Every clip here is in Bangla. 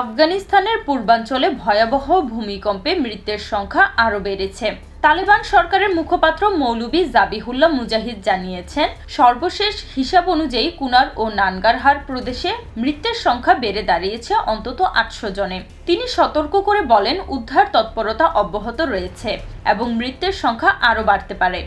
আফগানিস্তানের পূর্বাঞ্চলে ভয়াবহ ভূমিকম্পে মৃতের সংখ্যা আরও বেড়েছে। তালেবান সরকারের মুখপাত্র মৌলভী জাবিহুল্লাহ মুজাহিদ জানিয়েছেন, সর্বশেষ হিসাব অনুযায়ী কুনার ও নানগারহার প্রদেশে মৃতের সংখ্যা বেড়ে দাঁড়িয়েছে অন্তত আটশো জনে। তিনি সতর্ক করে বলেন, উদ্ধার তৎপরতা অব্যাহত রয়েছে এবং মৃতের সংখ্যা আরও বাড়তে পারে।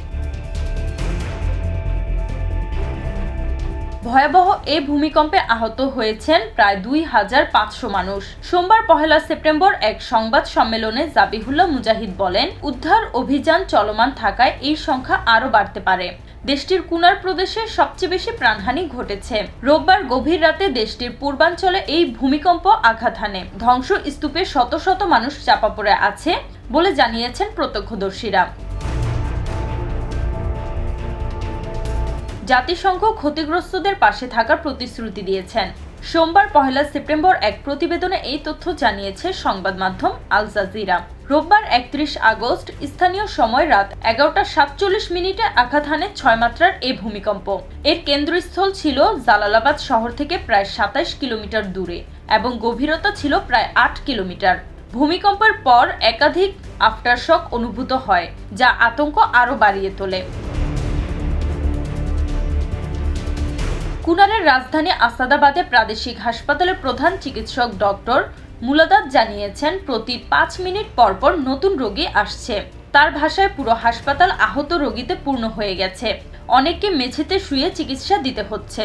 ভয়াবহ এ ভূমিকম্পে আহত হয়েছেন প্রায় দুই হাজার পাঁচশো মানুষ। সোমবার পহেলা সেপ্টেম্বর এক সংবাদ সম্মেলনে জাবিহুল্লাহ মুজাহিদ বলেন, উদ্ধার অভিযান চলমান থাকায় এই সংখ্যা আরও বাড়তে পারে। দেশটির কুনার প্রদেশে সবচেয়ে বেশি প্রাণহানি ঘটেছে। রোববার গভীর রাতে দেশটির পূর্বাঞ্চলে এই ভূমিকম্প আঘাত হানে। ধ্বংস স্তূপে শত শত মানুষ চাপা পড়ে আছে বলে জানিয়েছেন প্রত্যক্ষদর্শীরা। জাতিসংঘ ক্ষতিগ্রস্তদের পাশে থাকার প্রতিশ্রুতি দিয়েছেন। সোমবার পহেলা সেপ্টেম্বর এক প্রতিবেদনে এই তথ্য জানিয়েছে সংবাদ মাধ্যম আল জাজিরা। রোববার একত্রিশ আগস্ট, স্থানীয় সময় রাত এগারোটা সাতচল্লিশ মিনিটে আঘাত হানে ছয় মাত্রার এই ভূমিকম্প। এর কেন্দ্রস্থল ছিল জালালাবাদ শহর থেকে প্রায় সাতাইশ কিলোমিটার দূরে এবং গভীরতা ছিল প্রায় আট কিলোমিটার। ভূমিকম্পের পর একাধিক আফটারশক অনুভূত হয়, যা আতঙ্ক আরও বাড়িয়ে তোলে। কুনারের রাজধানী আসাদাবাদে প্রাদেশিক হাসপাতালের প্রধান চিকিৎসক ডক্টর মুলাদাত জানিয়েছেন, প্রতি পাঁচ মিনিট পরপর নতুন রোগী আসছে। তার ভাষায় পুরো হাসপাতাল আহত রোগীতে পূর্ণ হয়ে গেছে। অনেককে মেঝেতে শুয়ে চিকিৎসা দিতে হচ্ছে।